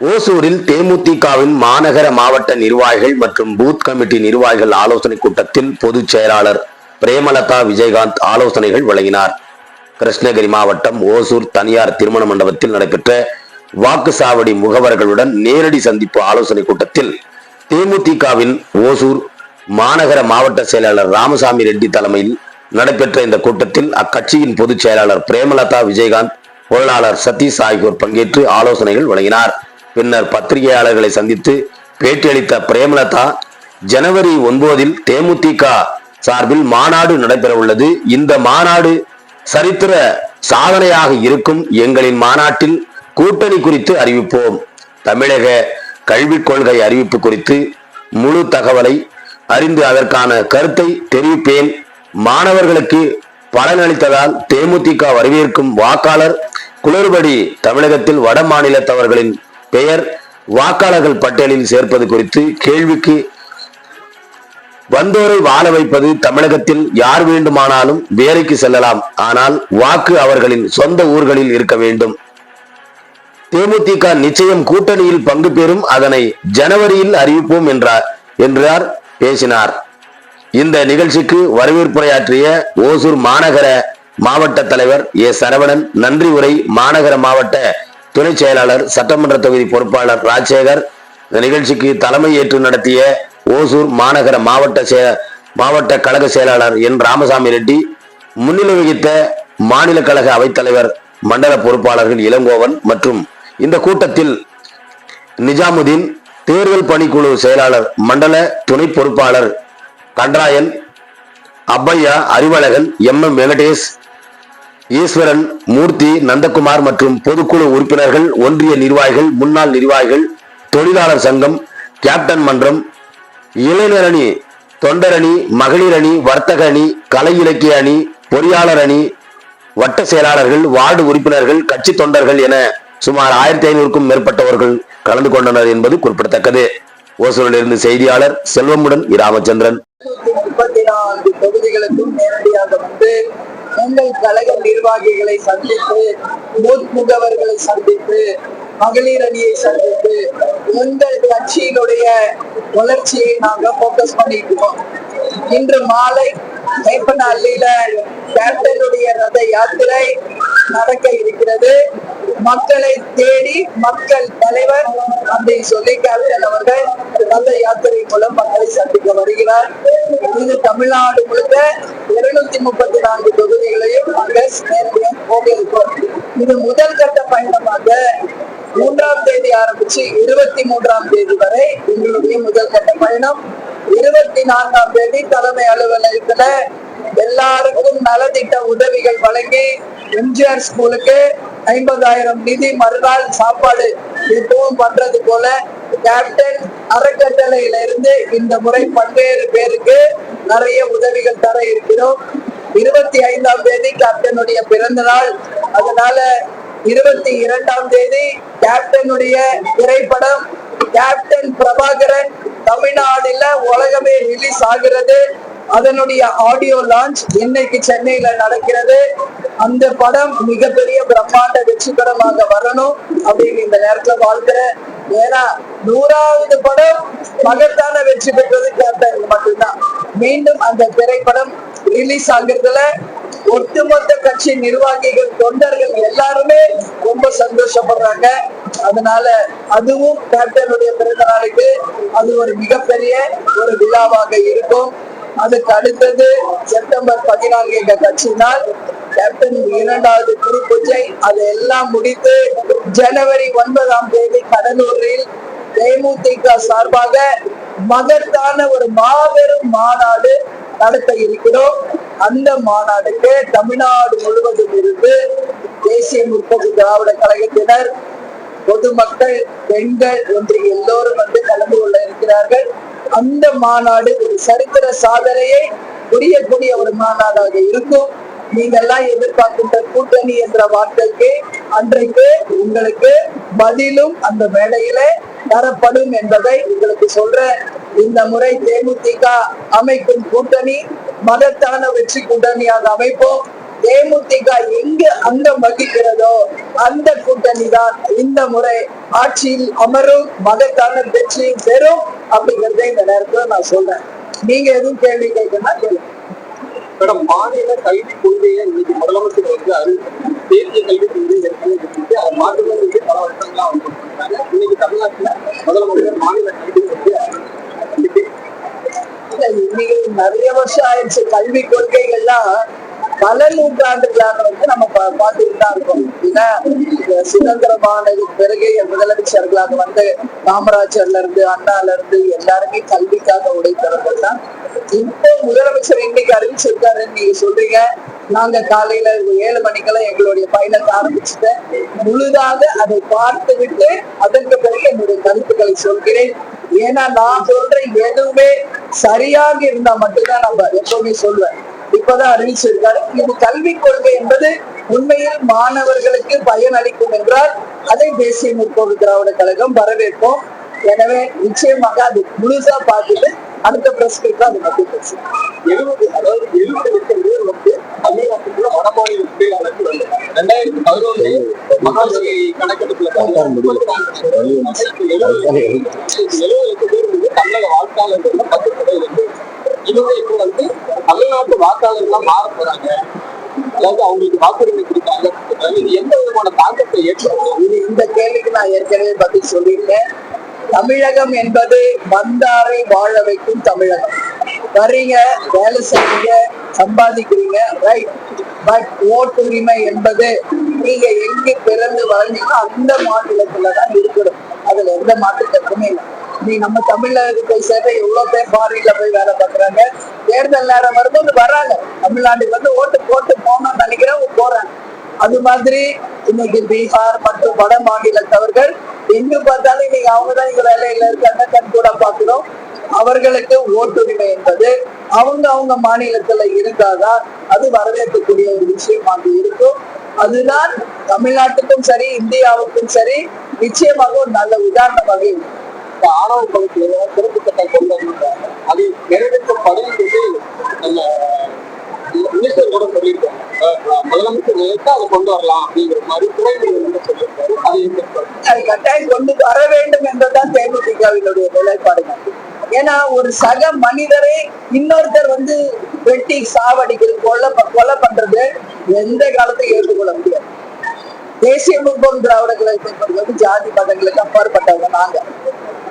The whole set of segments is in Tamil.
ஓசூரில் தேமுதிகவின் மாநகர மாவட்ட நிர்வாகிகள் மற்றும் பூத் கமிட்டி நிர்வாகிகள் ஆலோசனை கூட்டத்தில் பொதுச் செயலாளர் பிரேமலதா விஜயகாந்த் ஆலோசனைகள் வழங்கினார். கிருஷ்ணகிரி மாவட்டம் ஓசூர் தனியார் திருமண மண்டபத்தில் நடைபெற்ற வாக்குச்சாவடி முகவர்களுடன் நேரடி சந்திப்பு ஆலோசனை கூட்டத்தில் தேமுதிகவின் ஓசூர் மாநகர மாவட்ட செயலாளர் ராமசாமி ரெட்டி தலைமையில் நடைபெற்ற இந்த கூட்டத்தில் அக்கட்சியின் பொதுச் செயலாளர் பிரேமலதா விஜயகாந்த் பொருளாளர் சதீஷ் ஆகியோர் பங்கேற்று ஆலோசனைகள் வழங்கினார். பின்னர் பத்திரிகையாளர்களை சந்தித்து பேட்டியளித்த பிரேமலதா ஜனவரி ஒன்பதில் தேமுதிக சார்பில் மாநாடு நடைபெற உள்ளது இந்த மாநாடு சரித்திர சாதனையாக இருக்கும் எங்களின் மாநாட்டில் கூட்டணி குறித்து அறிவிப்போம். தமிழக கல்விக் கொள்கை அறிவிப்பு குறித்து முழு தகவலை அறிந்து அதற்கான கருத்தை தெரிவிப்பேன். மாணவர்களுக்கு பலனளித்ததால் தேமுதிக வரவேற்கும் வாக்காளர் குளறுபடி தமிழகத்தில் வட மாநிலத்தவர்களின் பெயர் வாக்காளர்கள் பட்டியலில் சேர்ப்பது குறித்து கேள்விக்கு வந்தோரை வாழ வைப்பது தமிழகத்தில் யார் வேண்டுமானாலும் வேலைக்கு செல்லலாம். ஆனால் வாக்கு அவர்களின் சொந்த ஊர்களில் இருக்க வேண்டும். தேமுதிக நிச்சயம் கூட்டணியில் பங்கு பெறும் அதனை ஜனவரியில் அறிவிப்போம் என்றார் என்றார் பேசினார். இந்த நிகழ்ச்சிக்கு வரவேற்புரையாற்றிய ஓசூர் மாநகர மாவட்ட தலைவர் ஏ சரவணன் நன்றி உரை மாநகர மாவட்ட துணை செயலாளர் சட்டமன்ற தொகுதி பொறுப்பாளர் ராஜசேகர் இந்த நிகழ்ச்சிக்கு தலைமை ஏற்று நடத்திய ஓசூர் மாநகர மாவட்ட செய- மாவட்ட கழக செயலாளர் என். ராமசாமி ரெட்டி முன்னிலை வகித்த மாநில கழக அவைத்தலைவர் மண்டல பொறுப்பாளர்கள் இளங்கோவன் மற்றும் இந்த கூட்டத்தில் நிஜாமுதீன் தேர்தல் பணிக்குழு செயலாளர் மண்டல துணை பொறுப்பாளர் கன்ராயன் அப்பையா அறிவழகன் எம். எம். வெங்கடேஷ் ஈஸ்வரன் மூர்த்தி நந்தகுமார் மற்றும் பொதுக்குழு உறுப்பினர்கள் ஒன்றிய நிர்வாகிகள் முன்னாள் நிர்வாகிகள் தொழிலாளர் சங்கம் கேப்டன் மன்றம் இளைஞர் அணி மகளிர் அணி வர்த்தக அணி கலை இலக்கிய அணி பொறியாளர் அணி வட்ட செயலாளர்கள் வார்டு உறுப்பினர்கள் கட்சி தொண்டர்கள் என சுமார் ஆயிரத்தி ஐநூறுக்கும் மேற்பட்டவர்கள் கலந்து கொண்டனர் என்பது குறிப்பிடத்தக்கது. ஓசூரிலிருந்து செய்தியாளர் செல்வமுடன் இராமச்சந்திரன். முப்பத்தி நான்கு தொகுதிகளுக்கும் நேரடியாக வந்து உங்கள் கழக நிர்வாகிகளை சந்தித்து பூத் முகவர்களை சந்தித்து மகளிர் அணியை சந்தித்து உங்கள் கட்சியினுடைய வளர்ச்சியை நாங்க போக்கஸ் பண்ணிக்கிறோம் இன்று மாலை வேப்பனஹள்ளியில கேப்டனுடைய ரத யாத்திரை நடக்க இருக்கிறது. மக்களை தேடி மக்கள் தலைவர் அப்படின்னு சொல்லி கேப்டன் அவர்கள் ரத யாத்திரை மூலம் மக்களை சந்திக்க வருகிறார். இது தமிழ்நாடு முழுக்க இருநூத்தி முப்பத்தி நான்கு பகுதிகளையும் நாங்கள் நேரடியாக போக இது முதல் கட்ட பயணமாக மூன்றாம் தேதி ஆரம்பிச்சு இருபத்தி மூன்றாம் தேதி வரை எங்களுடைய முதல் கட்ட பயணம். இருபத்தி நான்காம் தேதி தலைமை அலுவலகத்துல எல்லாருக்கும் நலத்திட்ட உதவிகள் வழங்கி எம்ஜிஆர் ஸ்கூலுக்கு ஐம்பதாயிரம் நிதி மறுநாள் சாப்பாடு எப்பவும் பண்றது போல கேப்டன் அறக்கட்டளையில இருந்து இந்த முறை பல்வேறு பேருக்கு நிறைய உதவிகள் தர இருக்கிறோம். இருபத்தி ஐந்தாம் தேதி கேப்டனுடைய பிறந்த நாள் அதனால இருபத்தி இரண்டாம் தேதி கேப்டனுடைய திரைப்படம் கேப்டன் பிரபாகரன் தமிழ்நாடுல உலகமே ரிலீஸ் ஆகிறது. அதனுடைய ஆடியோ லான்ச் இன்னைக்கு சென்னையில நடக்கிறது. அந்த படம் மிகப்பெரிய பிரம்மாண்ட வெற்றிகரமாக வரணும் அப்படின்னு இந்த நேரத்துல வாழ்க்கிறேன் ஏன்னா நூறாவது படம் மகத்தான வெற்றி பெற்றது கேப்டன் மட்டும்தான். மீண்டும் அந்த திரைப்படம் ரிலீஸ் ஆகுறதுல ஒட்டுமொத்த கட்சி நிர்வாகிகள் தொண்டர்கள் எல்லாருமே ரொம்ப சந்தோஷப்படுறாங்க. அதனால அதுவும் கேப்டனுடைய பிறந்த நாளுக்கு அது ஒரு மிகப்பெரிய ஒரு விழாவாக இருக்கும். அதுக்கு அடுத்தது செப்டம்பர் பதினான்கு எங்க கட்சியினால் கேப்டன் இரண்டாவது குரு பூஜை அதையெல்லாம் முடித்து ஜனவரி ஒன்பதாம் தேதி கடலூரில் தேமுதிக சார்பாக மகத்தான ஒரு மாபெரும் மாநாடு நடத்த இருக்கிறோம். அந்த மாநாடுக்கு தமிழ்நாடு முழுவதும் இருந்து தேசிய முற்போக்கு திராவிட கழகத்தினர் பொதுமக்கள் பெண்கள் என்று எல்லோரும் வந்து கலந்து கொள்ள இருக்கிறார்கள். அந்த மாநாடு ஒரு சரித்திர சாதனையை புரியக்கூடிய ஒரு மாநாடாக இருக்கும். நீங்க எல்லாம் எதிர்பார்க்கின்ற கூட்டணி என்ற வார்த்தைக்கு அன்றைக்கு உங்களுக்கு பதிலும் அந்த மேடையில தரப்படும் என்பதை உங்களுக்கு சொல்றேன். இந்த முறை தேமுதிக அமைக்கும் கூட்டணி மதத்தான வெற்றி கூட்டணியாக அமைப்போம். தேமுதிக எங்க அங்கம் வகிக்கிறதோ அந்த கூட்டணி தான் இந்த முறை ஆட்சியில் அமரும் மகத்தான வெற்றியும் பெறும் அப்படிங்கறத இந்த நேரத்துல நான் சொல்றேன். நீங்க எதுவும் கேள்வி கேட்கணும்னா கேளுங்க. மேடம் மாநில கல்வி கொள்கையை இன்னைக்கு முதலமைச்சர் வந்து அறிவிச்சிருக்காங்க தேசிய கல்வி கொள்கை ஏற்கனவே இருக்கு அதை மாற்றுவதற்கு வந்து பல வருஷங்களா அவங்க கொடுத்திருக்காங்க. இன்னைக்கு தமிழ்நாட்டுல முதலமைச்சர் மாநில கல்வி வந்து இன்னைக்கு நிறைய வருஷம் ஆயிடுச்சு. கல்வி கொள்கைகள்லாம் பல நூற்றாண்டுகளாக வந்து நம்ம பா- பார்த்துட்டு தான் இருக்கோம். ஏன்னா சுதந்திரமானது பிறகு முதலமைச்சர்களாக வந்து காமராஜர்ல இருந்து அண்ணால இருந்து எல்லாருமே கல்விக்காக உடைத்தவர்கள் தான். இப்போ முதலமைச்சர் இன்னைக்கு அறிவிச்சிருக்காருன்னு நீங்க சொல்றீங்க. நாங்க காலையில ஏழு மணிக்கெல்லாம் எங்களுடைய பயணத்தை ஆரம்பிச்சுட்டு முழுதாக அதை பார்த்து விட்டு அதற்கு பிறகு என்னுடைய கருத்துக்களை சொல்கிறேன். ஏன்னா நான் சொல்ற எதுவுமே சரியாக இருந்தா மட்டும்தான் நம்ம எப்பவுமே சொல்வேன். இப்பதான் அறிவிச்சிருக்காரு இது கல்விக் கொள்கை என்பது உண்மையில் மாணவர்களுக்கு பயன் அளிக்கும் என்றால் அதை தேசிய முற்போக்கு திராவிட கழகம் வரவேற்போம். எனவே நிச்சயமாக அது முழுசா பார்த்துட்டு அடுத்த பிரஸ் அது பத்தி பேசுவோம் எழுபது அதாவது எழுபது லட்சம் பேர் வந்து தமிழ்நாட்டுக்குள்ள வடமாநில தொழிலாளர்கள் வந்து ரெண்டாயிரத்தி பதினொன்று மகாநதி கணக்கெடுப்புல எழுபது லட்சம் பேர் வந்து தமிழக வாக்காளர்கள் பத்து சதவீதம் இவங்க இப்ப வந்து தமிழ்நாட்டு வாக்காளர்களா மாற போறாங்க. அதாவது அவங்களுக்கு வாக்குரிமை கொடுத்தாங்க. இது எந்த விதமான தாக்கத்தை ஏற்படுத்தும்? இது இந்த கேள்விக்கு நான் ஏற்கனவே பதில் சொல்லியிருக்கேன். தமிழகம் என்பது வந்தாரை வாழ வைக்கும் தமிழகம். வரீங்க வேலை செய்றீங்க சம்பாதிக்கிறீங்க ரைட் பட் ஓட்டுரிமை என்பது நீங்க எங்க பிறந்து வளர்ந்தீங்களோ அந்த மாநிலத்துல தான் இருக்கணும். அதுல எந்த மாற்று கருத்துமே இல்லை. நீ நம்ம தமிழகத்துக்கு போய் எவ்வளவு பேர் ஃபாரின்ல போய் வேலை பாக்குறாங்க தேர்தல் நேரம் வரும்போது வராங்க. தமிழ்நாட்டுக்கு வந்து ஓட்டு போட்டு போகணும்னு நினைக்கிறேன் போறாங்க. அது மாதிரி இன்னைக்கு பீகார் மற்றும் வட மாநிலத்தவர்கள் எங்க பார்த்தாலும் இன்னைக்கு அவங்கதான் இங்க வேலையில இருக்காங்க கண் கூட பாக்குறோம் அவர்களுக்கு ஓட்டுரிமை என்பது அவங்க அவங்க மாநிலத்துல இருந்தாதான் அது வரவேற்கக்கூடிய ஒரு விஷயமாக இருக்கும். அதுதான் தமிழ்நாட்டுக்கும் சரி இந்தியாவுக்கும் சரி நிச்சயமாக ஒரு நல்ல உதாரணமாக இருக்கும். ஆணவ பகுதியில சிறப்பு சட்டம் கொண்டு வந்திருக்காங்க. அது நிறைவேற்றப்படும் சொல்லி நம்ம மினிஸ்டர் கூட சொல்லியிருக்காங்க முதலமைச்சர் நினைத்தா அதை கொண்டு வரலாம் அப்படிங்கிற மாதிரி துறைமுறை சொல்லியிருக்காரு. அது கட்டாயம் கொண்டு வர வேண்டும் என்றுதான் தேமுதிகவினுடைய நிலைப்பாடு. ஏன்னா ஒரு சக மனிதரை இன்னொருத்தர் வந்து வெட்டி சாவடிக்கிறது கொலை கொலை பண்றது எந்த காலத்தையும் ஏற்றுக்கொள்ள முடியாது. தேசிய முற்போக்கு திராவிட கழகத்தை வந்து ஜாதி மதங்களுக்கு அப்பாற்பட்டவங்க நாங்க.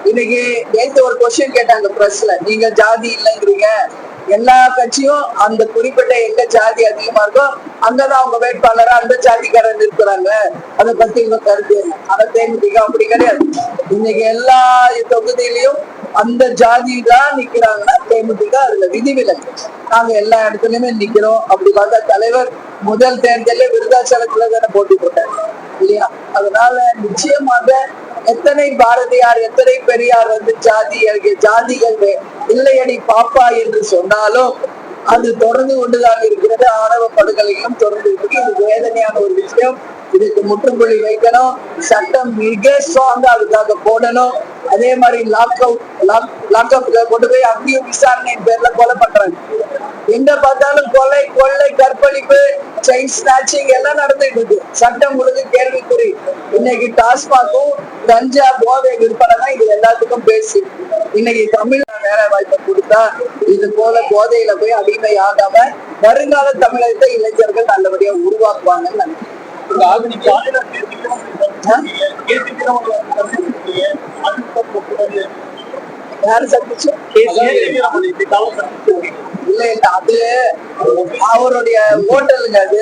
இன்னைக்கு நேற்று ஒரு கொஸ்டின் கேட்டாங்க பிரஸ்ல நீங்க ஜாதி இல்லைங்கிறீங்க. எல்லா கட்சியும் அந்த குறிப்பிட்ட எங்க ஜாதி அதிகமா இருக்கோ அங்கதான் அவங்க வேட்பாளரா அந்த ஜாதிக்காரன் இருக்கிறாங்க அதை பத்தி உங்க கருத்து அதை தேமுதிக அப்படி கிடையாது. இன்னைக்கு எல்லா தொகுதியிலையும் அந்த ஜாதி தான் நிக்கிறாங்கன்னா தேமுதிக அதுல விதிவிலக்கு. நாங்க எல்லா இடத்துலயுமே நிக்கிறோம். அப்படி பார்த்தா தலைவர் முதல் தேர்தலே விருதாச்சலத்துல தானே போட்டி போட்டாங்க இல்லையா? அதனால நிச்சயமாக எத்தனை பாரதியார் எத்தனை பெரியார் வந்து ஜாதி ஜாதிகள் இல்லையடி பாப்பா என்று சொன்னாலும் அது தொடர்ந்து கொண்டுதான் இருக்கிறது. ஆணவ படுகொலைகளும் தொடர்ந்து இருக்கு இது வேதனையான ஒரு விஷயம். இதுக்கு முற்றுப்புள்ளி வைக்கணும். சட்டம் மிக ஸ்ட்ராங்கா அதுக்காக போடணும். அதே மாதிரி லாக் அவுட் லாக் கொண்டு போய் அப்படியும் விசாரணை பேர்ல கொலை பண்றாங்க. எங்க பார்த்தாலும் கொலை கொள்ளை கற்பழிப்பு செயின் ஸ்நாச்சிங் எல்லாம் நடந்துட்டு இருக்கு. சட்டம் முழுது கேள்விக்குறி. இன்னைக்கு டாஸ்மாகும் கஞ்சா போதை விற்பனை தான் இது எல்லாத்துக்கும் பேசி. இன்னைக்கு தமிழ் வேலை வாய்ப்பை கொடுத்தா இது போல கோதையில போய் அடிமை ஆகாம வருங்கால தமிழகத்தை இளைஞர்கள் நல்லபடியா உருவாக்குவாங்கன்னு நினைக்கிறேன். யாரு சந்திச்சு இல்ல இல்ல அது அவருடைய ஹோட்டலுங்க அது.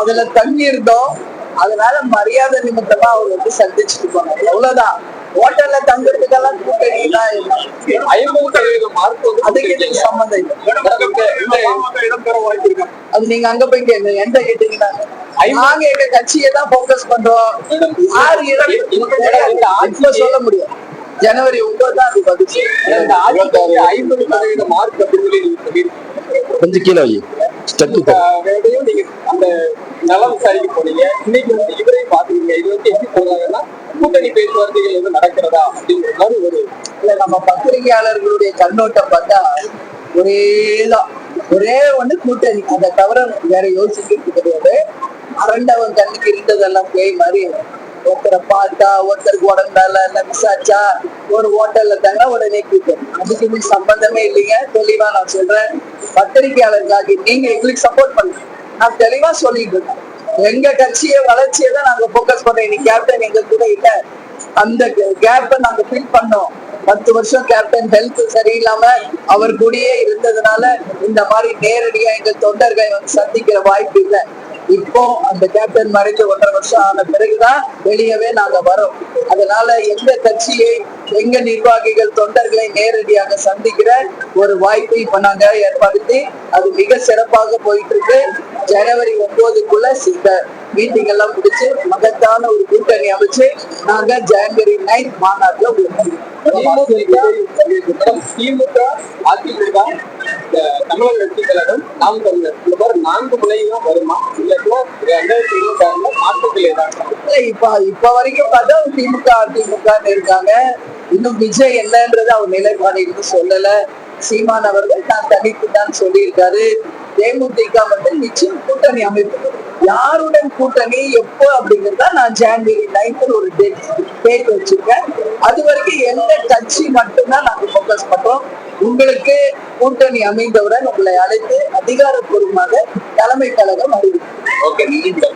அதுல தங்கி இருந்தோம். அதனால மரியாதை நிமித்தமா அவர் வந்து சந்திச்சுட்டு போனாங்க அவ்வளவுதான். ஹோட்டல்ல தான் இல்லை. ஐம்பது சதவீத மார்க் வந்து அதுக்கு இதுக்கு சம்மந்தம் இல்லை. இடம்பெற வாய்ப்பு இருக்கு. அது நீங்க அங்க போய் கேளுங்க எந்த கேட்டீங்கன்னா. நாங்க எங்க கட்சியை தான் போக்கஸ் பண்றோம். யார் இடம் இப்ப சொல்ல முடியும். ஜனவரி ஒன்பது தான் அது பதில் இந்த ஆட்சிக்கு ஐம்பது சதவீத மார்க் அப்படின்னு சொல்லி கொஞ்சம் கீழே ஸ்டெப் நீங்க அந்த நலம் விசாரிக்க போனீங்க. இன்னைக்கு வந்து இவரையும் பாத்துக்கீங்க இது வந்து எப்படி போறாங்கன்னா கூட்டணி பேச்சுவார்த்தைகள் எதுவும் நடக்கிறதா அப்படிங்கிற மாதிரி ஒரு இல்ல நம்ம பத்திரிகையாளர்களுடைய கண்ணோட்டம் பார்த்தா ஒரேதான் ஒரே ஒண்ணு கூட்டணி. அதை தவிர வேற யோசிக்கிறது கிடையாது. அரண்டவன் கண்ணுக்கு இருந்ததெல்லாம் பேய் மாதிரி ஒருத்தரை பார்த்தா ஒருத்தருக்கு உடம்பால எல்லாம் விசாரிச்சா ஒரு ஹோட்டல்ல தங்க உடனே கூட்டணி அதுக்கு இதுக்கு சம்பந்தமே இல்லைங்க. தெளிவா நான் சொல்றேன். பத்திரிகையாளருக்காக நீங்க எங்களுக்கு சப்போர்ட் பண்ணுங்க. நான் தெளிவா சொல்லிட்டு இருக்கேன். எங்க கட்சியை வளர்ச்சியை தான் நாங்க போக்கஸ் பண்றோம் இன்னைக்கு கேப்டன் எங்க கூட இல்ல. அந்த கேப்பை நாங்க ஃபில் பண்ணோம். பத்து வருஷம் கேப்டன் ஹெல்த் சரியில்லாம அவர் கூடயே இருந்ததுனால இந்த மாதிரி நேரடியா எங்க தொண்டர்களை வந்து சந்திக்கிற வாய்ப்பு இல்லை. இப்போ அந்த கேப்டன் மறைஞ்ச ஒன்றரை வருஷம் ஆன பிறகுதான் வெளியவே நாங்க வரோம். அதனால எந்த கட்சியை எங்க நிர்வாகிகள் தொண்டர்களை நேரடியாக சந்திக்கிற ஒரு வாய்ப்பை இப்ப நாங்க ஏற்படுத்தி அது மிக சிறப்பாக போயிட்டு இருக்கு. ஜனவரி ஒன்பதுக்குள்ள இந்த மீட்டிங் எல்லாம் முடிச்சு மகத்தான ஒரு கூட்டணி அமைச்சு நாங்க ஜனவரி நைன்த் மாநாட்டுல திமுக அதிமுக தமிழக வெற்றி கழகம் நாம் தமிழர் நான்கு முனையும் வருமா? இல்லைன்னா ரெண்டாயிரத்தி இருபத்தி ஆறுல மாற்றத்தில் இப்ப இப்ப வரைக்கும் பார்த்தா திமுக அதிமுக இருக்காங்க. இன்னும் விஜய் என்னன்றது அவர் நிலைப்பாடு இன்னும் சொல்லல. சீமான் அவர்கள் தான் தனித்து தான் சொல்லியிருக்காரு. தேமுதிக வந்து நிச்சயம் கூட்டணி அமைப்பு யாருடன் கூட்டணி எப்போ அப்படிங்கறத நான் ஜான்வரி நைன்த் ஒரு டேட் டேட் வச்சிருக்கேன். அது வரைக்கும் எந்த கட்சி மட்டும்தான் நாங்க ஃபோக்கஸ் பண்றோம். உங்களுக்கு கூட்டணி அமைந்தவுடன் உங்களை அழைத்து அதிகாரப்பூர்வமாக தலைமை கழகம் அறிவிக்கும். ஓகே நீங்க